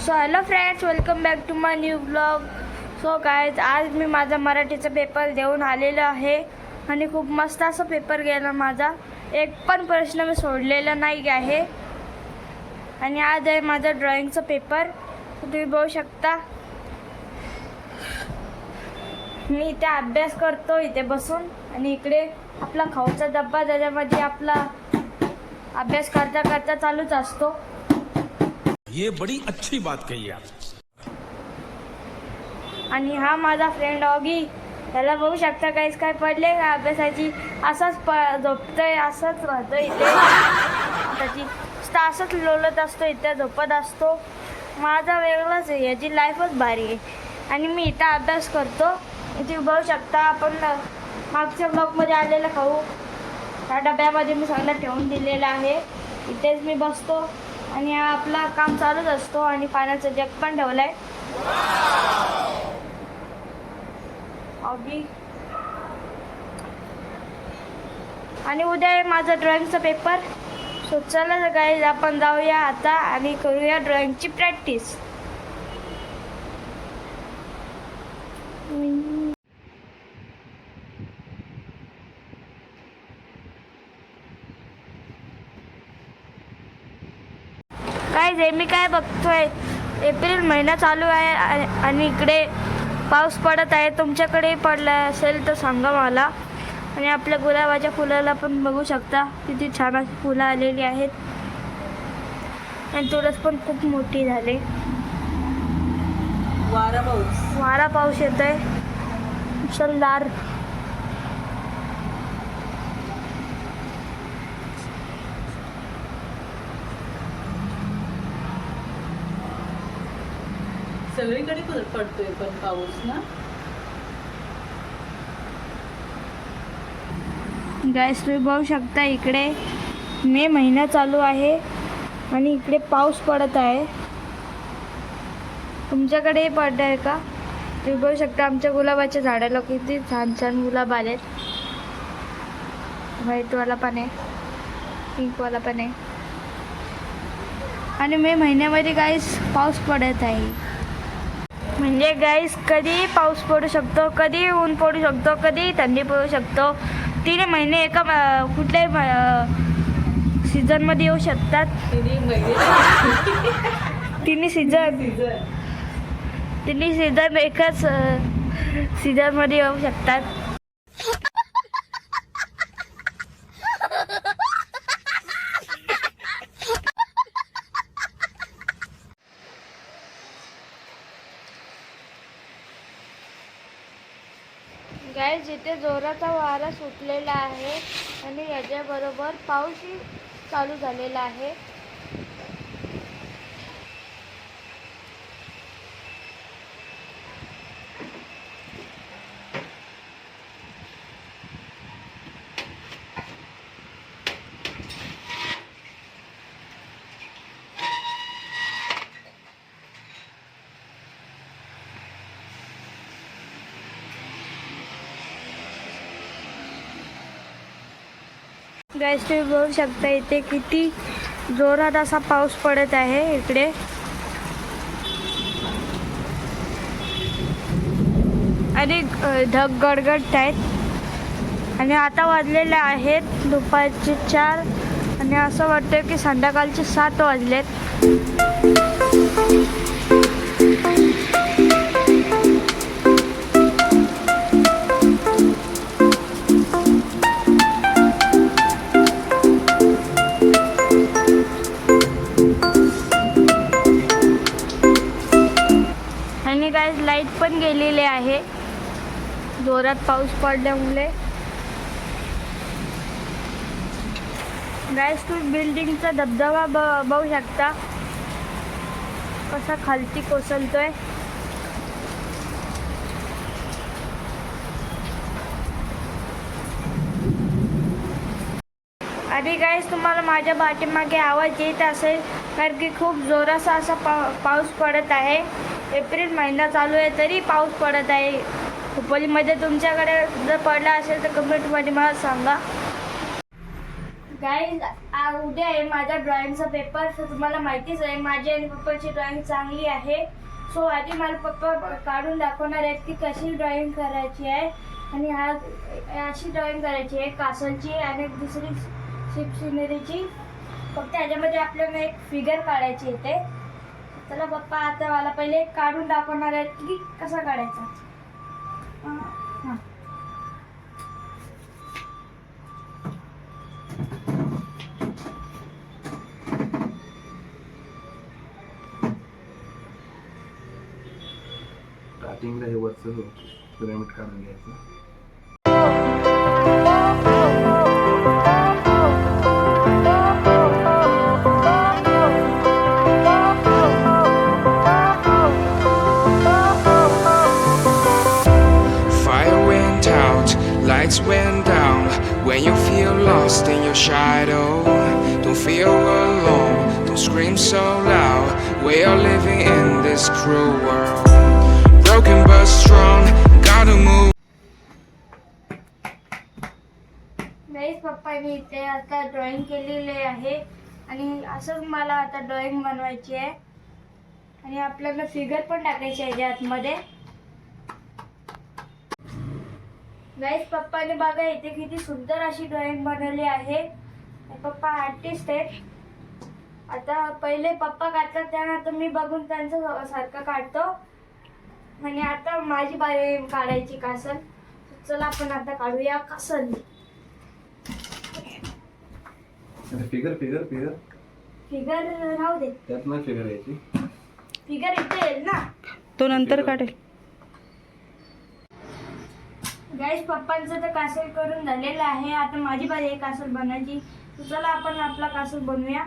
So hello friends welcome back to my new blog so guys आज मी माझा मराठीचा पेपर देऊन आलेलो आहे. आणि खूप मस्त असा पेपर गेला माझा. एक पण प्रश्न मी सोडलेला नाही आहे. आणि आज आहे माझा ड्रॉइंगचा पेपर तुम्ही बघू शकता. मी इथे अभ्यास करतो इथे बसून. आणि इकडे आपला खाऊचा डब्बा त्याच्यामध्ये आपला अभ्यास करता करता चालूच असतो. ये बड़ी अच्छी बात कही आप आणि हा माझा फ्रेंड ऑगी त्याला बघू शकता काहीच काय पडले का अभ्यासाची? असंच प झोपतोय असंच राहतो इथे. त्याची नुसतं असंच लोलत असतो इथे झोपत असतो. माझा वेगळाच आहे याची लाईफच भारी आहे. आणि मी इथं अभ्यास करतो. इथे बघू शकता आपण मागच्या ब्लॉकमध्ये आलेलं खाऊ. त्या डब्यामध्ये मी सगळं ठेवून दिलेलं आहे. इथेच मी बसतो. आणि आपला काम चालूच असतो आणि पाण्याचा जग पण ठेवलाय हॉबी आणि उद्या आहे माझा ड्रॉइंगचा पेपर सो चला गाईज आपण जाऊया आता आणि करूया ड्रॉइंगची प्रॅक्टिस जे मी काय बघतोय एप्रिल महिना चालू आहे आणि इकडे पाऊस पडत आहे. तुमच्याकडे पडला असेल तर सांगा मला. आणि आपल्या गुलाबाच्या फुलाला पण बघू शकता. किती छान अशी फुलं आलेली आहेत. आणि तुळस पण खूप मोठी झाली. वारा पाऊस. वारा पाऊस येत आहे सगळीकडे पडतोय पण पाऊस ना? गॅस तुम्ही बघू शकता इकडे मे महिना चालू आहे आणि इकडे पाऊस पडत आहे. तुमच्याकडे पडत आहे का? तुम्ही बघू शकता आमच्या गुलाबाच्या झाडाला किती छान छान गुलाब आलेत. व्हाईटवाला पण आहे पिंकवाला पण आहे. आणि मे महिन्यामध्ये गाईस पाऊस पडत आहे. म्हणजे गाईस कधी पाऊस पडू शकतो कधी ऊन पडू शकतो कधी थंडी पडू शकतो तीन महिने एका म- कुठल्याही सीझनमध्ये येऊ शकतात. तिन्ही सीझन तिन्ही सीझन एकाच सीझनमध्ये येऊ शकतात. इथे जोराचा वारा सुटलेला आहे आणि याच्याबरोबर पाऊसही चालू झालेला आहे. गॅस तुम्ही बघू शकता इथे किती जोरात असा पाऊस पडत आहे इकडे. आणि ढग गडगडत आहेत. आणि आता वाजलेले आहेत दुपारचे चार. आणि असं वाटतं की संध्याकाळचे सात वाजलेत. जोरात पाऊस पडल्यामुळे. गॅस तुम्ही बिल्डिंगचा धबधबा ब बघू शकता. कसा खालती कोसळतोय. आणि गाईस तुम्हाला माझ्या पाठीमागे आवाज येत असेल कारण की खूप जोराचा असा पा पाऊस पडत आहे. एप्रिल महिना चालू आहे तरी पाऊस पडत आहे. उपलीमध्ये तुमच्याकडे जर पडला असेल तर कमेंटमध्ये मला सांगा. गाईज उद्या आहे माझ्या ड्रॉइंगचा पेपर तर तुम्हाला माहितीच आहे माझी आणि पप्पाची ड्रॉइंग चांगली आहे. सो आधी मला पप्पा काढून दाखवणार आहेत की कशी ड्रॉइंग करायची आहे. आणि हा अशी ड्रॉइंग करायची आहे कासलची आणि दुसरी शिप सिनरीची फक्त ह्याच्यामध्ये आपल्याला एक फिगर काढायची येते चला पप्पा आता मला पहिले काढून दाखवणार आहेत की कसा काढायचा. स्टार्टिंगला हे वरचं पिरामिड काढून घ्यायचं lights went down. When you feel lost in your shadow, don't feel alone, don't scream so loud. We are living in this cruel world. Broken but strong, gotta move. Guys पप्पानी इथे आता drawing केलेली आहे आणि असंच मला आता drawing बनवायची आहे आणि आपल्याला फिगर पण टाकायची आहे आतमध्ये गाईज पप्पाने बघा इथे किती सुंदर अशी ड्रॉइंग बनवली आहे. पप्पा आर्टिस्ट आहेत. आता पहिले पप्पा काढतात त्यानंतर मी बघून त्यांचं सारखं काढतो. आणि आता माझी बारी काढायची कासल. चला आपण आता काढूया castle. Figure figure figure figure राहू दे. त्यात नाही फिगर यायची. फिगर इथे येईल ना? तो नंतर काढेल. गॅस पप्पांचं तर कासल करून झालेलं आहे. आता माझी बारी आहे कासल बनायची. तर चला आपण आपला कासल बनवूया.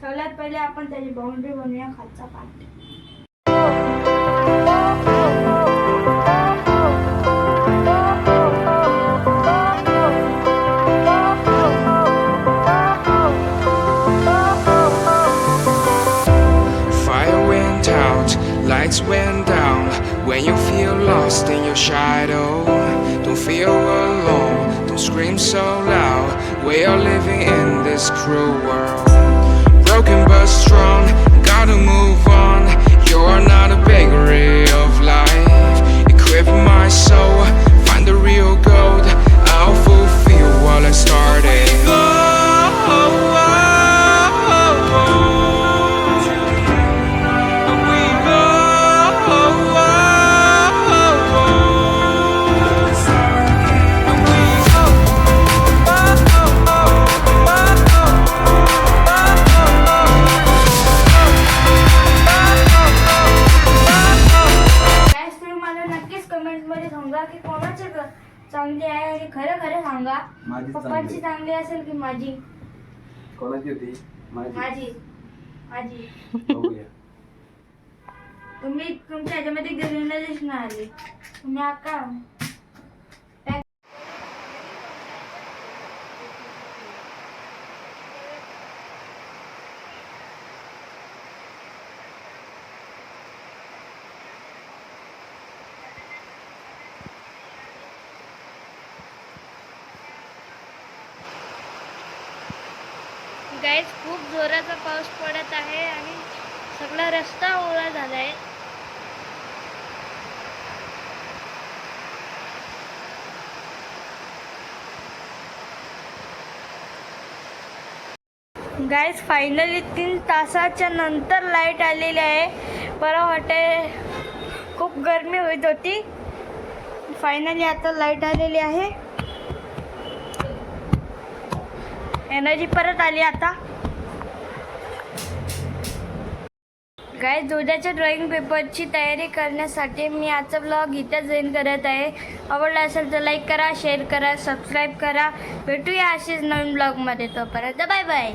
सगळ्यात पहिले आपण त्याची बाउंड्री बनवूया खालचा पाठ lights went down. When you feel lost in your shadow, scream so loud. We are living in this cruel world. Broken but strong, gotta move on. You're not a bakery of life. Equip my soul, सांगा? माझी पप्पांची चांगली चांगली असेल की माझी? कोणाची होती? माझी. माझी. माझी. बघूया. तुम्ही तुमच्या ह्याच्यामध्ये नाही आली. तुम्ही आका. गाईज खूप जोराचा पाऊस पडत आहे आणि सगळा रस्ता ओला झाला आहे गाईज फायनली तीन तासाच्या नंतर लाइट आलेली आहे. बरं वाटे खूप गरमी होत होती. फायनली आता लाइट आलेली आहे. एनर्जी परत आली आता. गाय उद्याच्या ड्रॉइंग पेपरची तयारी करण्यासाठी मी आजचा ब्लॉग इथं जॉईन करत आहे. आवडला असेल तर लाईक करा शेअर करा सबस्क्राईब करा. भेटूया असेच नवीन ब्लॉगमध्ये तोपर्यंत बाय बाय